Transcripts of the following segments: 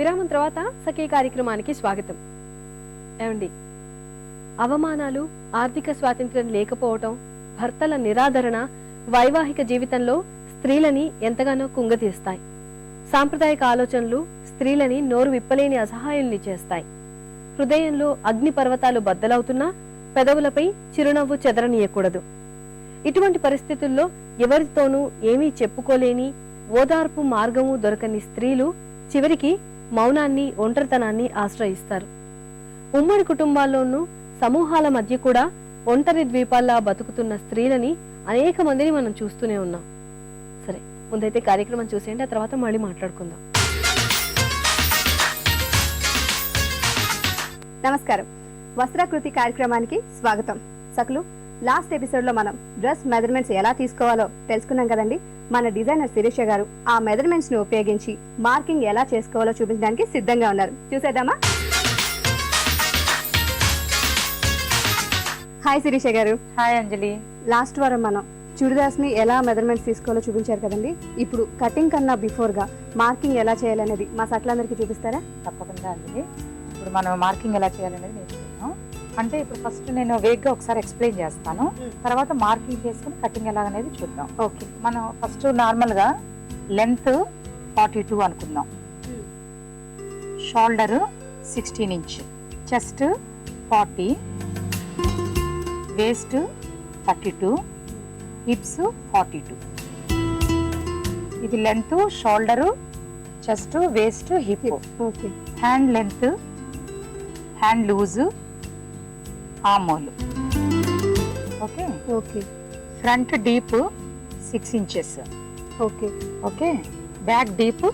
విరామం తర్వాత సఖీ కార్యక్రమానికి స్వాగతం. ఏమండి? అవమానాలు ఆర్థిక స్వాతంత్ర్యం లేకపోవటం భర్తల నిరాదరణ వైవాహిక జీవితంలో స్త్రీలని ఎంతగానో కుంగతీస్తాయి. సాంప్రదాయక ఆలోచనలు స్త్రీలని నోరు విప్పలేని అసహాయుల్ని చేస్తాయి. హృదయంలో అగ్ని పర్వతాలు బద్దలవుతున్నా పెదవులపై చిరునవ్వు చెదరనీయకూడదు. ఇటువంటి పరిస్థితుల్లో ఎవరితోనూ ఏమీ చెప్పుకోలేని ఓదార్పు మార్గము దొరకని స్త్రీలు చివరికి మౌనాన్ని ఒంటరితనాన్ని ఆశ్రయిస్తారు. ఉమ్మడి కుటుంబాల్లోనూ సమూహాల మధ్య కూడా ఒంటరి ద్వీపాల్లా బతుకుతున్న స్త్రీలని అనేక మందిని మనం చూస్తూనే ఉన్నాం. సరే ముందైతే కార్యక్రమం చూసేయండి ఆ తర్వాత మళ్ళీ మాట్లాడుకుందాం. నమస్కారం. వస్త్రాకృతి కార్యక్రమానికి స్వాగతం. సకులు లాస్ట్ ఎపిసోడ్లో మనం డ్రెస్ మెజర్మెంట్స్ ఎలా తీసుకోవాలో తెలుసుకున్నాం కదండి. మన డిజైనర్ శిరీష గారు ఆ మెజర్మెంట్స్ని ఉపయోగించి మార్కింగ్ ఎలా చేసుకోవాలో చూపించడానికి సిద్ధంగా ఉన్నారు. చూసేద్దామా? హాయ్ శిరీష గారు. హాయ్ అంజలి. లాస్ట్ వారం మనం చుడిదార్స్ని ఎలా మెజర్మెంట్స్ తీసుకోవాలో చూపించారు కదండి. ఇప్పుడు కటింగ్ కన్నా బిఫోర్గా మార్కింగ్ ఎలా చేయాలనేది మా సట్లందరికీ చూపిస్తారా? తప్పకుండా అంజలి. ఇప్పుడు మనం మార్కింగ్ ఎలా చేయాలనేది నేర్చుకుందాం. అంటే ఇప్పుడు ఫస్ట్ నేను వేగ్గా ఒకసారి ఎక్స్ప్లెయిన్ చేస్తాను. తర్వాత మార్కింగ్ చేసుకుని కటింగ్ ఎలాగనేది చూద్దాం. ఓకే మనం ఫస్ట్ నార్మల్గా లెంత్ ఫార్టీ టూ అనుకుందాం. Shoulder sixteen inch chest forty waist thirty two hips forty two ఇది length shoulder chest waist hip okay hand length hand loose ఆమోలు okay? Okay. Front deep six inches. Okay. Okay? Back deep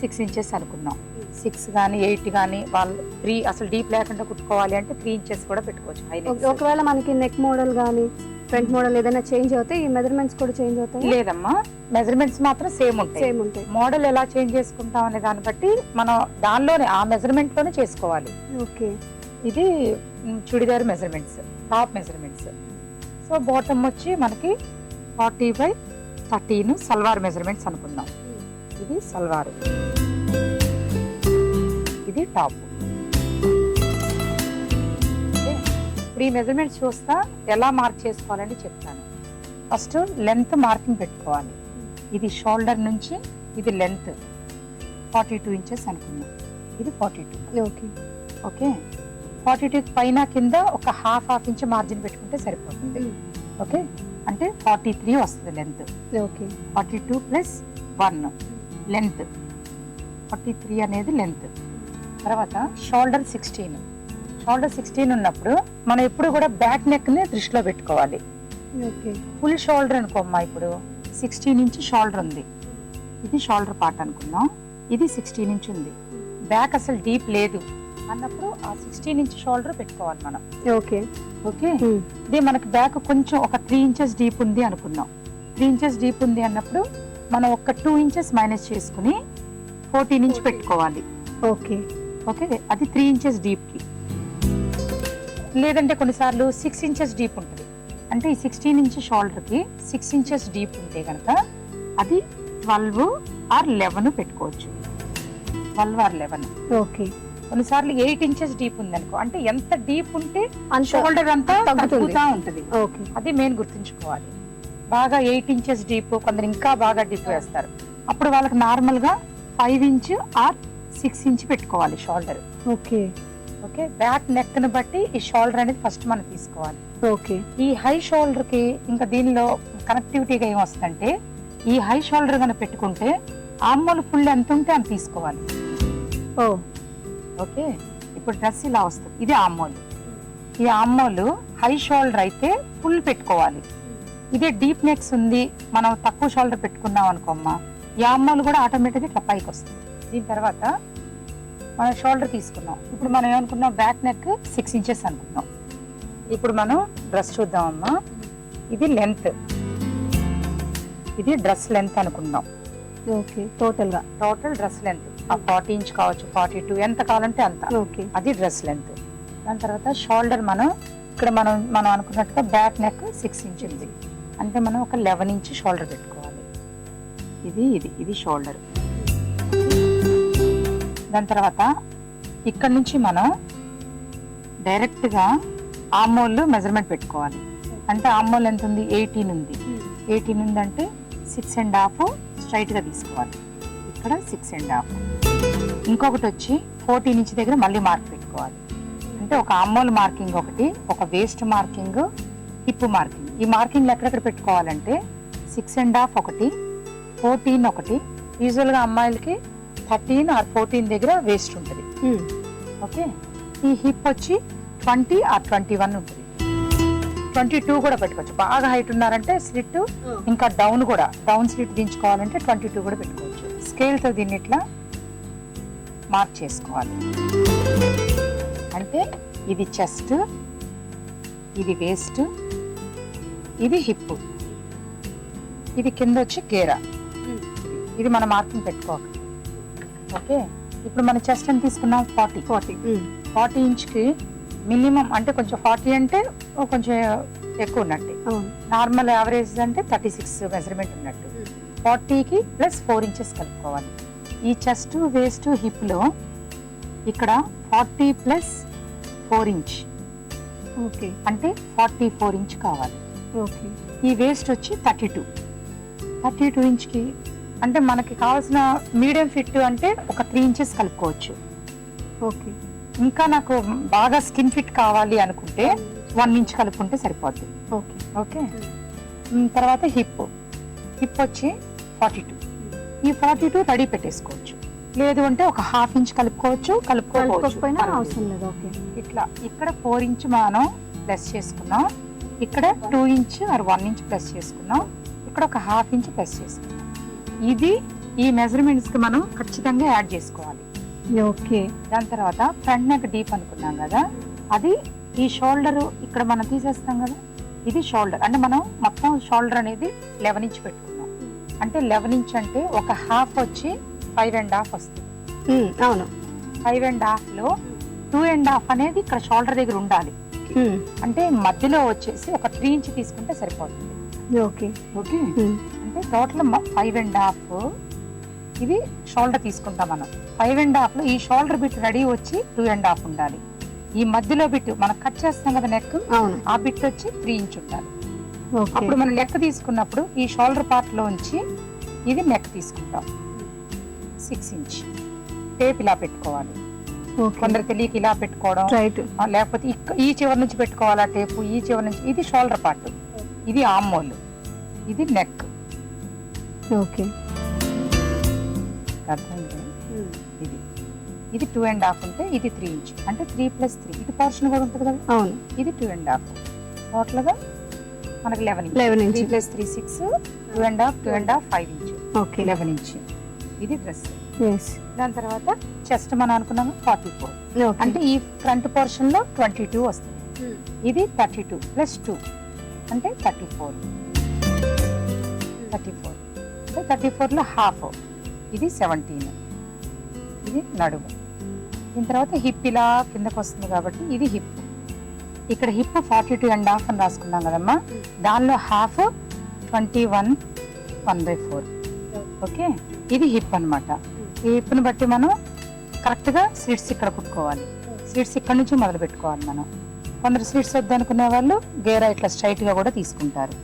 six inches అనుకున్నాం six కానీ eight కానీ వాళ్ళు three అసలు deep లేకుండా కుట్టుకోవాలి అంటే three inches కూడా పెట్టుకోవచ్చు హైలైట్ ఒకవేళ మనకి నెక్ మోడల్ కానీ ఫ్రంట్ మోడల్ ఏదైనా చేంజ్ అవుతే ఈ మెజర్మెంట్స్ కూడా చేంజ్ అవుతాయి? లేదమ్మా. మెజర్మెంట్స్ మాత్రం సేమ్ ఉంటాయి. సేమ్ ఉంటాయి. మోడల్ ఎలా చేంజ్ చేసుకుంటాం అనే దాన్ని బట్టి మనం దానిలోనే ఆ మెజర్మెంట్లోనే చేసుకోవాలి. ఓకే. ఇది churidar measurements top measurements. So bottom వచ్చి మనకి forty by thirteen salwar measurements అనుకుందాం. ఇది సల్వార్. ఇది టాప్? ఇప్పుడు ఈ మెజర్మెంట్స్ చూస్తా ఎలా మార్క్ చేసుకోవాలని చెప్తాను. ఫస్ట్ లెంత్ మార్కింగ్ పెట్టుకోవాలి. ఇది షోల్డర్ నుంచి ఇది లెంత్. ఫార్టీ టూ ఇంచెస్ అనుకుందాం. ఇది forty two. Okay. Okay? Forty two పైన కింద ఒక హాఫ్ హాఫ్ ఇంచ్ మార్జిన్ పెట్టుకుంటే సరిపోతుంది. ఓకే అంటే ఫార్టీ త్రీ వస్తుంది length okay forty two plus one length forty three అనేది లెంత్ తర్వాత షోల్డర్ సిక్స్టీన్ షోల్డర్ సిక్స్టీన్ ఉన్నప్పుడు మనం ఎప్పుడు కూడా బ్యాక్ నెక్ని దృష్టిలో పెట్టుకోవాలి. ఫుల్ షోల్డర్ అనుకోమ్మా ఇప్పుడు. సిక్స్టీన్ ఇంచ్ షోల్డర్ ఉంది. ఇది షోల్డర్ పార్ట్ అనుకుందాం. ఇది సిక్స్టీన్ ఇంచ్ ఉంది. బ్యాక్ అసలు డీప్ లేదు. అన్నప్పుడు ఆ సిక్స్టీన్ ఇంచ్ షోల్డర్ పెట్టుకోవాలి మనం. ఓకే. ఓకే? ఇది మనకి బ్యాక్ కొంచెం ఒక త్రీ ఇంచెస్ డీప్ ఉంది అనుకుందాం త్రీ ఇంచెస్ డీప్ ఉంది అన్నప్పుడు మనం ఒక టూ ఇంచెస్ మైనస్ చేసుకుని ఫోర్టీన్ ఇంచ్ పెట్టుకోవాలి. ఓకే. ఓకే? అది త్రీ ఇంచెస్ డీప్కి. లేదంటే కొన్నిసార్లు సిక్స్ ఇంచెస్ డీప్ ఉంటుంది. అంటే ఈ సిక్స్టీన్ ఇంచ్ షోల్డర్కి సిక్స్ ఇంచెస్ డీప్ ఉంటే కనుక అది ట్వెల్వ్ ఆర్ లెవెన్ పెట్టుకోవచ్చు. Twelve or eleven okay. కొన్నిసార్లు ఎయిట్ ఇంచెస్ డీప్ ఉంది అనుకో అంటే ఎంత డీప్ ఉంటే షోల్డర్ అంతా. తగ్గుతా ఉంటుంది. ఓకే. అది మెయిన్ గుర్తుంచుకోవాలి. బాగా ఎయిట్ ఇంచెస్ డీప్ కొందరు ఇంకా బాగా డీప్ వేస్తారు. అప్పుడు వాళ్ళకి నార్మల్గా five inch or six inch పెట్టుకోవాలి షోల్డర్. ఓకే. ఓకే? బ్యాక్ నెక్ని బట్టి ఈ షోల్డర్ అనేది ఫస్ట్ మనం తీసుకోవాలి. ఓకే. ఈ హై షోల్డర్కి ఇంకా దీనిలో కనెక్టివిటీగా ఏం వస్తుందంటే ఈ హై షోల్డర్ కనుక పెట్టుకుంటే ఆమ్మోలు ఫుల్ ఎంత ఉంటే అంత తీసుకోవాలి. ఓ. ఓకే? ఇప్పుడు డ్రెస్ ఇలా వస్తుంది. ఇది ఆమ్మోలు. ఈ ఆమ్మోలు హై షోల్డర్ అయితే ఫుల్ పెట్టుకోవాలి. ఇదే డీప్ నెక్స్ ఉంది మనం తక్కువ షోల్డర్ పెట్టుకున్నాం అనుకోమ్మా. ఈ ఆమ్మోలు కూడా ఆటోమేటిక్గా ఇట్లా పైకి వస్తుంది దీని తర్వాత మనం షోల్డర్ తీసుకున్నాం. ఇప్పుడు మనం ఏమనుకున్నాం? బ్యాక్ నెక్ సిక్స్ ఇంచెస్ అనుకున్నాం. ఇప్పుడు మనం డ్రెస్ చూద్దామమ్మా. ఇది లెంత్. ఇది డ్రెస్ లెంత్ అనుకున్నాం. ఓకే. టోటల్గా టోటల్ డ్రెస్ లెంత్. ఆ ఫార్టీ ఇంచ్ కావచ్చు ఫార్టీ టూ ఎంత కావాలంటే అంత. ఓకే. అది డ్రెస్ లెంత్. దాని తర్వాత షోల్డర్ మనం ఇక్కడ మనం మనం అనుకున్నట్టుగా బ్యాక్ నెక్ సిక్స్ ఇంచ్ ఉంది. అంటే మనం ఒక లెవెన్ ఇంచ్ షోల్డర్ పెట్టుకోవాలి. ఇది ఇది ఇది షోల్డర్. దాని తర్వాత ఇక్కడ నుంచి మనం డైరెక్ట్గా ఆమోల్ మెజర్మెంట్ పెట్టుకోవాలి. అంటే ఆమోల్ ఎంత ఉంది? ఎయిటీన్ ఉంది. ఎయిటీన్ ఉంది అంటే సిక్స్ అండ్ హాఫ్ స్ట్రైట్గా తీసుకోవాలి. ఇక్కడ సిక్స్ అండ్ హాఫ్ ఇంకొకటి వచ్చి ఫోర్టీన్ ఇంచ్ దగ్గర మళ్ళీ మార్క్ పెట్టుకోవాలి. అంటే ఒక అమ్మోల్ మార్కింగ్ ఒకటి ఒక వేస్ట్ మార్కింగ్ హిప్ మార్కింగ్. ఈ మార్కింగ్లు ఎక్కడెక్కడ పెట్టుకోవాలంటే సిక్స్ అండ్ హాఫ్ ఒకటి ఫోర్టీన్ ఒకటి. యూజువల్గా అమ్మాయిలకి థర్టీన్ ఆర్ ఫోర్టీన్ దగ్గర వేస్ట్ ఉంటుంది. ఓకే? ఈ హిప్ వచ్చి ట్వంటీ ఆర్ ట్వంటీ వన్ ఉంటుంది. ట్వంటీ టూ కూడా పెట్టుకోవచ్చు. బాగా హైట్ ఉన్నారంటే స్లిట్ ఇంకా డౌన్ కూడా. డౌన్ స్లిట్ దించుకోవాలంటే ట్వంటీ టూ కూడా పెట్టుకోవచ్చు. స్కేల్తో దీన్ని ఇట్లా మార్క్ చేసుకోవాలి. అంటే ఇది చెస్ట్ ఇది వేస్ట్ ఇది హిప్ ఇది కింద వచ్చి గేరా. ఇది మన మార్కింగ్ పెట్టుకోవాలి. ఓకే ఇప్పుడు మన చెస్ట్ అని తీసుకున్నాం? ఫార్టీ ఫార్టీ ఫార్టీ ఇంచ్కి మినిమం అంటే కొంచెం ఫార్టీ అంటే కొంచెం ఎక్కువ ఉన్నట్టు నార్మల్ యావరేజ్ అంటే థర్టీ సిక్స్ మెజర్మెంట్ ఉన్నట్టు. ఫార్టీకి ప్లస్ ఫోర్ ఇంచెస్ కలుపుకోవాలి. ఈ చెస్ట్ వేస్ట్ హిప్లో ఇక్కడ forty plus four inch. Okay. అంటే ఫార్టీ ఫోర్ ఇంచ్ కావాలి. ఓకే. ఈ వేస్ట్ వచ్చి థర్టీ టూ. థర్టీ టూ ఇంచ్కి? అంటే మనకి కావాల్సిన మీడియం ఫిట్ అంటే ఒక త్రీ ఇంచెస్ కలుపుకోవచ్చు. ఓకే. ఇంకా నాకు బాగా స్కిన్ ఫిట్ కావాలి అనుకుంటే వన్ ఇంచ్ కలుపుకుంటే సరిపోద్ది. ఓకే. ఓకే? తర్వాత హిప్. హిప్ వచ్చి ఫార్టీ టూ. ఈ ఫార్టీ టూ రెడీ పెట్టేసుకోవచ్చు. లేదు అంటే ఒక హాఫ్ ఇంచ్ కలుపుకోవచ్చు కలుపుకోకపోయినా. అవసరం లేదు ఓకే. ఇట్లా ఇక్కడ ఫోర్ ఇంచ్ మనం ప్లస్ చేసుకున్నాం. ఇక్కడ two inch or one inch plus చేసుకున్నాం. ఇక్కడ ఒక హాఫ్ ఇంచ్ ప్లస్ చేసుకున్నాం. ఇది ఈ మెజర్మెంట్స్కి మనం ఖచ్చితంగా యాడ్ చేసుకోవాలి. ఓకే. దాని తర్వాత ఫ్రంట్ నెక్ డీప్ అనుకున్నాం కదా అది ఈ షోల్డర్ ఇక్కడ మనం తీసేస్తాం కదా? ఇది షోల్డర్. అంటే మనం మొత్తం షోల్డర్ అనేది లెవెన్ ఇంచ్ పెట్టుకున్నాం. అంటే లెవెన్ ఇంచ్ అంటే ఒక హాఫ్ వచ్చి ఫైవ్ అండ్ హాఫ్ వస్తుంది. అవును. ఫైవ్ అండ్ హాఫ్లో టూ అండ్ హాఫ్ అనేది ఇక్కడ షోల్డర్ దగ్గర ఉండాలి. అంటే మధ్యలో వచ్చేసి ఒక త్రీ ఇంచ్ తీసుకుంటే సరిపోతుంది. ఓకే. ఓకే? అంటే టోటల్ ఫైవ్ అండ్ హాఫ్ ఇది షోల్డర్ తీసుకుంటాం మనం. ఫైవ్ అండ్ హాఫ్లో ఈ షోల్డర్ బిట్ రెడీ వచ్చి టూ అండ్ హాఫ్ ఉండాలి. ఈ మధ్యలో బిట్ మనం కట్ చేస్తాం కదా నెక్ ఆ బిట్ వచ్చి త్రీ ఇంచ్ ఉండాలి. అప్పుడు మనం నెక్ తీసుకున్నప్పుడు ఈ షోల్డర్ పార్ట్లో ఉంచి ఇది నెక్ తీసుకుంటాం. సిక్స్ ఇంచ్ టేప్ ఇలా పెట్టుకోవాలి. కొందరు తెలియక ఇలా పెట్టుకోవడం. లేకపోతే ఈ చివరి నుంచి పెట్టుకోవాలా టేపు ఈ చివరి నుంచి ఇది షోల్డర్ పార్ట్ ఇది ఆమ్మోల్ ఇది నెక్ ఓకే. అర్థమైంది? ఇది ఇది టూ అండ్ హాఫ్ ఉంటే ఇది త్రీ ఇంచ్ అంటే త్రీ ప్లస్ త్రీ ఇది పోర్షన్ కూడా ఉంటుంది కదా? అవును. ఇది టూ అండ్ హాఫ్ టోటల్గా మనకి eleven inch eleven three inch plus three six two and half two and half five inch okay eleven inch ఇది డ్రెస్ దాని తర్వాత చెస్ట్ మనం అనుకున్నాము ఫార్టీ ఫోర్ అంటే ఈ ఫ్రంట్ పోర్షన్లో ట్వంటీ టూ వస్తుంది ఇది థర్టీ టూ ప్లస్ టూ అంటే థర్టీ ఫోర్ థర్టీ ఫోర్ అంటే థర్టీ ఫోర్లో హాఫ్ ఇది సెవెంటీన్ ఇది నడుము. దీని తర్వాత హిప్ ఇలా కిందకు వస్తుంది కాబట్టి ఇది హిప్ ఇక్కడ hip forty two and half అని రాసుకున్నాం కదమ్మా. దానిలో half twenty one one by four okay ఇది హిప్ అన్నమాట. ఈ హిప్ని బట్టి మనం కరెక్ట్గా స్లిట్స్ ఇక్కడ కుట్టుకోవాలి. స్లిట్స్ ఇక్కడ నుంచి మొదలు పెట్టుకోవాలి మనం. కొందరు స్లిట్స్ వద్దనుకునే వాళ్ళు గేరా ఇట్లా స్ట్రైట్గా కూడా తీసుకుంటారు.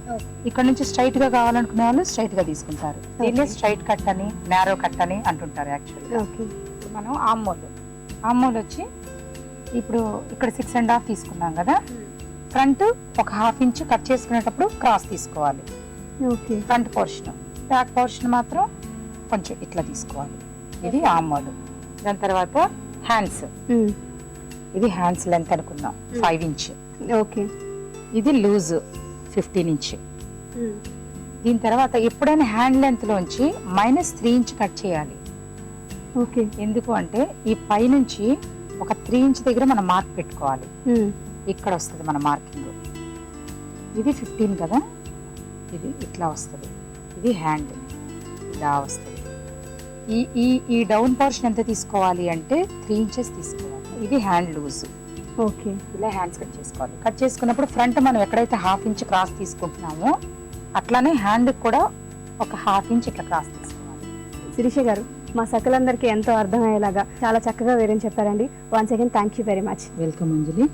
ఇక్కడ నుంచి స్ట్రైట్గా కావాలనుకునే వాళ్ళు స్ట్రైట్గా తీసుకుంటారు. దీన్ని. స్ట్రైట్ కట్ అని నారో కట్ అని అంటుంటారు యాక్చువల్గా మనం ఆమ్మోల్ ఆమ్మోల్ వచ్చి ఇప్పుడు ఇక్కడ సిక్స్ అండ్ హాఫ్ తీసుకున్నాం కదా. ఫ్రంట్ ఒక హాఫ్ ఇంచ్ కట్ చేసుకునేటప్పుడు క్రాస్ తీసుకోవాలి. Okay front portion back portion మాత్రం కొంచెం ఇట్లా తీసుకోవాలి. ఇది ఆమ్మోల్ దాని తర్వాత హ్యాండ్స్ ఇది హ్యాండ్స్ లెంత్ అనుకుందాం ఫైవ్ ఇంచ్ ఓకే ఇది లూజ్ ఫిఫ్టీన్ ఇంచ్ దీని తర్వాత ఎప్పుడైనా హ్యాండ్ లెంత్ లోంచి మైనస్ త్రీ ఇంచ్ కట్ చేయాలి. ఓకే. ఎందుకు అంటే ఈ పై నుంచి ఒక త్రీ ఇంచ్ దగ్గర మనం మార్క్ పెట్టుకోవాలి. ఇక్కడ వస్తుంది మన మార్కింగ్. ఇది ఫిఫ్టీన్ కదా? ఇది ఇట్లా వస్తుంది. ఇది హ్యాండ్. ఇలా వస్తుంది. ఈ ఈ ఈ డౌన్ పోర్షన్ ఎంత తీసుకోవాలి అంటే త్రీ ఇంచెస్ తీసుకోవాలి. ఇది హ్యాండ్ లూజ్. ఓకే. ఇలా హ్యాండ్స్ కట్ చేసుకోవాలి. కట్ చేసుకున్నప్పుడు ఫ్రంట్ మనం ఎక్కడైతే హాఫ్ ఇంచ్ క్రాస్ తీసుకుంటున్నామో అట్లానే హ్యాండ్ కూడా ఒక హాఫ్ ఇంచ్ ఇట్లా క్రాస్ తీసుకోవాలి. శిరీష గారు మా సకలందరికీ ఎంతో అర్థమయ్యేలాగా చాలా చక్కగా వివరించి చెప్పారండి. Once again thank you very much welcome Anjali